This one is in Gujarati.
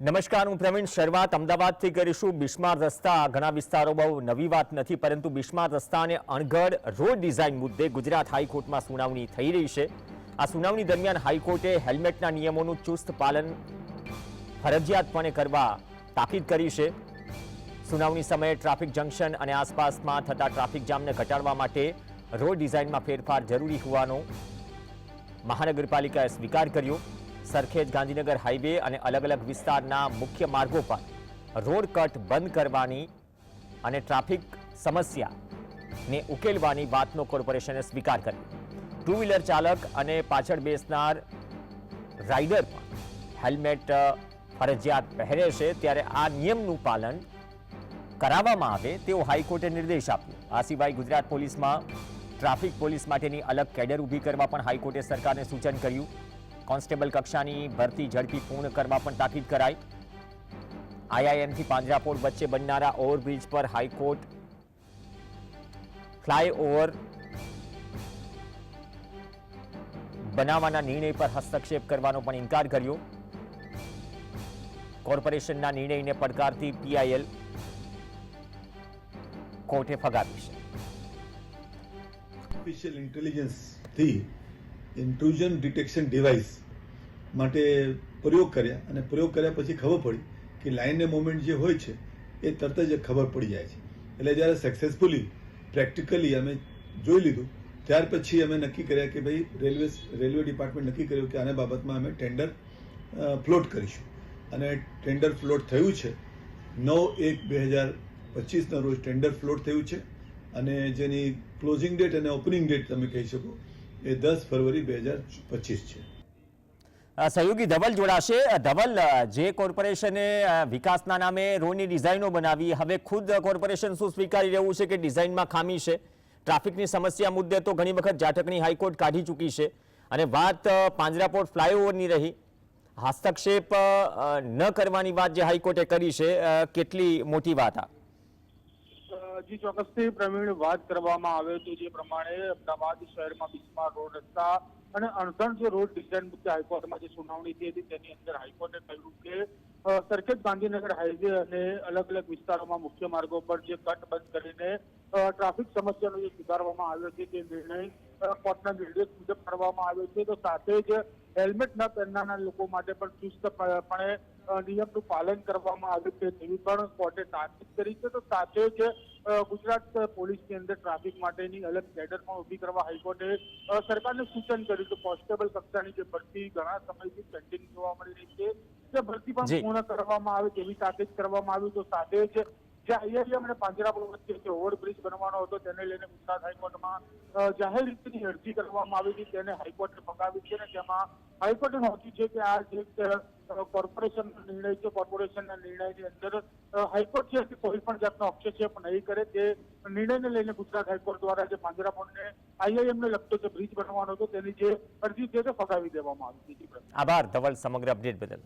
નમસ્કાર, હું પ્રવીણ શરૂઆત અમદાવાદથી કરીશું બિસ્માર રસ્તા. ઘણા વિસ્તારો બહુ નવી વાત નથી, પરંતુ બિસ્માર રસ્તાને અણઘડ રોડ ડિઝાઇન મુદ્દે ગુજરાત હાઈકોર્ટમાં સુનાવણી થઈ રહી છે. આ સુનાવણી દરમિયાન હાઈકોર્ટે હેલ્મેટના નિયમોનું ચુસ્ત પાલન ફરજિયાતપણે કરવા તાકીદ કરી છે. સુનાવણી સમયે ટ્રાફિક જંકશન અને આસપાસમાં થતા ટ્રાફિક જામને ઘટાડવા માટે રોડ ડિઝાઇનમાં ફેરફાર જરૂરી હોવાનો મહાનગરપાલિકાએ સ્વીકાર કર્યો. સરખેજ ગાંધીનગર હાઈવે અને અલગ અલગ વિસ્તારના મુખ્ય માર્ગો પર રોડ કટ બંધ કરવાની અને ટ્રાફિક સમસ્યાને ઉકેલવાની વાતનો કોર્પોરેશને સ્વીકાર કર્યો. ટુ વ્હીલર ચાલક અને પાછળ બેસનાર રાઇડર પણ હેલ્મેટ ફરજિયાત પહેરે છે ત્યારે આ નિયમનું પાલન કરાવવામાં આવે તેવો હાઈકોર્ટે નિર્દેશ આપ્યો. આ સિવાય ગુજરાત પોલીસમાં ટ્રાફિક પોલીસ માટેની અલગ કેડર ઊભી કરવા પણ હાઈકોર્ટે સરકારને સૂચન કર્યું. કોન્સ્ટેબલ કક્ષાની ભરતી ઝડપી પૂર્ણ કરવા પણ તાકીદ કરાઈ. આઈઆઈએમથી પાંજરાપોળ વચ્ચે બનનારા ઓવરબ્રિજ પર હાઈકોર્ટ ફ્લાયઓવર બનાવવાના નિર્ણય પર હસ્તક્ષેપ કરવાનો પણ ઇનકાર કર્યો. કોર્પોરેશનના નિર્ણયને પડકારતી પીઆઈએલ કોર્ટે ફગાવી છે. આર્ટિફિશિયલ ઇન્ટેલિજન્સથી ઇન્ટ્રુઝન ડિટેક્શન ડિવાઇસ માટે પ્રયોગ કર્યા અને પ્રયોગ કર્યા પછી ખબર પડી કે લાઈન મોમેન્ટ જે હોય છે, એ તરત જ ખબર પડી જાય છે. એટલે જ્યારે સક્સેસફુલી પ્રેક્ટિકલી અમે જોઈ લીધું, ત્યાર પછી અમે નક્કી કર્યા કે ભાઈ રેલવે રેલવે ડિપાર્ટમેન્ટ નક્કી કર્યું કે આના બાબતમાં અમે ટેન્ડર ફ્લોટ કરીશું. અને ટેન્ડર ફ્લોટ થયું છે, નવ એક બે હજાર પચીસના રોજ ટેન્ડર ફ્લોટ થયું છે. અને જેની ક્લોઝિંગ ડેટ અને ઓપનિંગ ડેટ તમે કહી શકો એ દસ ફરવરી બે હજાર પચીસ છે. સહયોગી ધવલ જોડાશે. ધવલ જે કોર્પોરેશને વિકાસના નામે રોડની ડિઝાઇનો બનાવી, હવે ખુદ કોર્પોરેશન શું સ્વીકારી રહ્યું છે કે ડિઝાઇનમાં ખામી છે? ટ્રાફિકની સમસ્યા મુદ્દે તો ઘણી વખત જાટકની હાઈકોર્ટ કાઢી ચૂકી છે. અને વાત પાંજરાપોર્ટ ફ્લાયઓવરની રહી. હસ્તક્ષેપ ન કરવાની વાત જે હાઈકોર્ટે કરી છે કેટલી મોટી વાત આ? જી ચોક્કસથી પ્રવીણ વાત કરવામાં આવે તો જે પ્રમાણે અમદાવાદ શહેરમાં બિસ્માર રોડ રસ્તા અને અણસણ જે રોડ ડિઝાઇન મુદ્દે હાઈકોર્ટમાં જે સુનાવણી થઈ હતી તેની અંદર હાઈકોર્ટે કહ્યું કે સરખેજ ગાંધીનગર હાઈવે અને અલગ અલગ વિસ્તારોમાં મુખ્ય માર્ગો પર જે કટ બંધ કરીને ટ્રાફિક સમસ્યાનો જે સુધારવામાં આવ્યો છે તે નિર્ણય કોર્ટના નિર્દેશ મુજબ કરવામાં આવ્યો છે. તો સાથે જ હેલ્મેટ ન પહેરનારા લોકો માટે પણ ચુસ્તપણે નિયમનું પાલન કરવામાં આવ્યું છે. તેવી પણ કોર્ટે તાકીદ કરી છે. તો સાથે જ ગુજરાત પોલીસની અંદર ટ્રાફિક માટેની અલગ કેડર પણ ઊભી કરવા હાઈકોર્ટે સરકારને સૂચન કર્યું કે કોન્સ્ટેબલ કક્ષાની જે ભરતી ઘણા સમયથી પેન્ડિંગ જોવા મળી રહી છે. તે ભરતી પણ પૂર્ણ કરવામાં આવે તેવી તાકીદ કરવામાં આવી. તો સાથે જ જે આઈઆઈએમ અને પાંજરાપોળ વચ્ચે ઓવરબ્રિજ બનવાનો હતો, તેને લઈને ગુજરાત હાઈકોર્ટમાં જાહેર રીતની અરજી કરવામાં આવી હતી, તેને હાઈકોર્ટે ફગાવી છે અને તેમાં હાઈકોર્ટે નોંધ્યું છે કે આ જે કોર્પોરેશનનો નિર્ણય છે કોર્પોરેશનના નિર્ણયની અંદર હાઈકોર્ટ છે કે કોઈ પણ જાતનો હસ્તક્ષેપ નહીં કરે, તે નિર્ણયને લઈને ગુજરાત હાઈકોર્ટ દ્વારા જે પાંજરાપોળને આઈઆઈએમને લગતો જે બ્રિજ બનવાનો હતો, તેની જે અરજી છે તે ફગાવી દેવામાં આવી હતી. આભાર. ધવલ, સમગ્ર અપડેટ બદલ.